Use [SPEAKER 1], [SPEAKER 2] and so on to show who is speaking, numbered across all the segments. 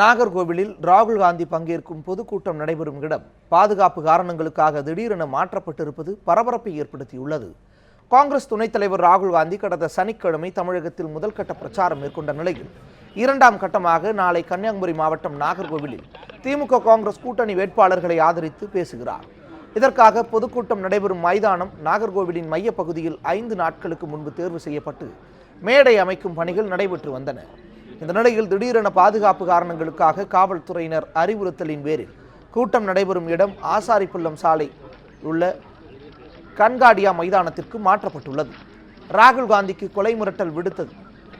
[SPEAKER 1] நாகர்கோவிலில் ராகுல் காந்தி பங்கேற்கும் பொதுக்கூட்டம் நடைபெறும் இடம். பாதுகாப்பு காரணங்களுக்காக திடீரென மாற்றப்பட்டிருப்பது பரபரப்பை ஏற்படுத்தியுள்ளது. காங்கிரஸ் துணைத் தலைவர் ராகுல் காந்தி கடந்த சனிக்கிழமை தமிழகத்தில் முதல்கட்ட பிரச்சாரம் மேற்கொண்ட நிலையில் இரண்டாம் கட்டமாக நாளை கன்னியாகுமரி மாவட்டம் நாகர்கோவிலில் திமுக காங்கிரஸ் கூட்டணி வேட்பாளர்களை ஆதரித்து பேசுகிறார். இதற்காக பொதுக்கூட்டம் நடைபெறும் மைதானம் நாகர்கோவிலின் மையப்பகுதியில் ஐந்து நாட்களுக்கு முன்பு தேர்வு செய்யப்பட்டு மேடை அமைக்கும் பணிகள் நடைபெற்று வந்தன. இந்த நிலையில் திடீரென பாதுகாப்பு காரணங்களுக்காக காவல்துறையினர் அறிவுறுத்தலின் பேரில் கூட்டம் நடைபெறும் இடம் ஆசாரிப்புள்ளம் சாலை உள்ள கண்காடியா மைதானத்திற்கு மாற்றப்பட்டுள்ளது. ராகுல் காந்திக்கு கொலை மிரட்டல் விடுத்தது.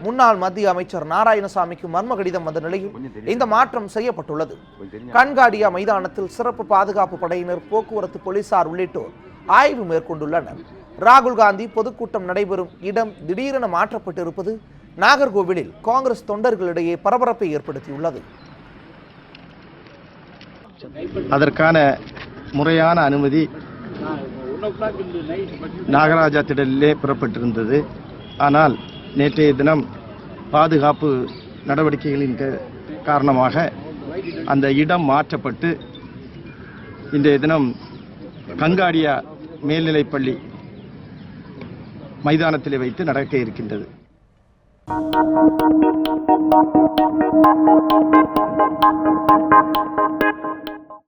[SPEAKER 1] முன்னாள் மத்திய அமைச்சர் நாராயணசாமிக்கு மர்ம கடிதம் வந்த நிலையில் இந்த மாற்றம் செய்யப்பட்டுள்ளது. கண்காடியா மைதானத்தில் சிறப்பு பாதுகாப்பு படையினர் போக்குவரத்து போலீசார் உள்ளிட்டோர் ஆய்வு மேற்கொண்டுள்ளனர். ராகுல் காந்தி பொதுக்கூட்டம் நடைபெறும் இடம் திடீரென மாற்றப்பட்டிருப்பது நாகர்கோவிலில் காங்கிரஸ் தொண்டர்களிடையே பரபரப்பை ஏற்படுத்தியுள்ளது.
[SPEAKER 2] அதற்கான முறையான அனுமதி நாகராஜா திடலிலே புறப்பட்டிருந்தது. ஆனால் நேற்றைய தினம் பாதுகாப்பு நடவடிக்கைகளின் காரணமாக அந்த இடம் மாற்றப்பட்டு இன்றைய தினம் கங்காடியா மேல்நிலைப்பள்ளி மைதானத்தில் வைத்து நடக்க இருக்கின்றது. Thank you.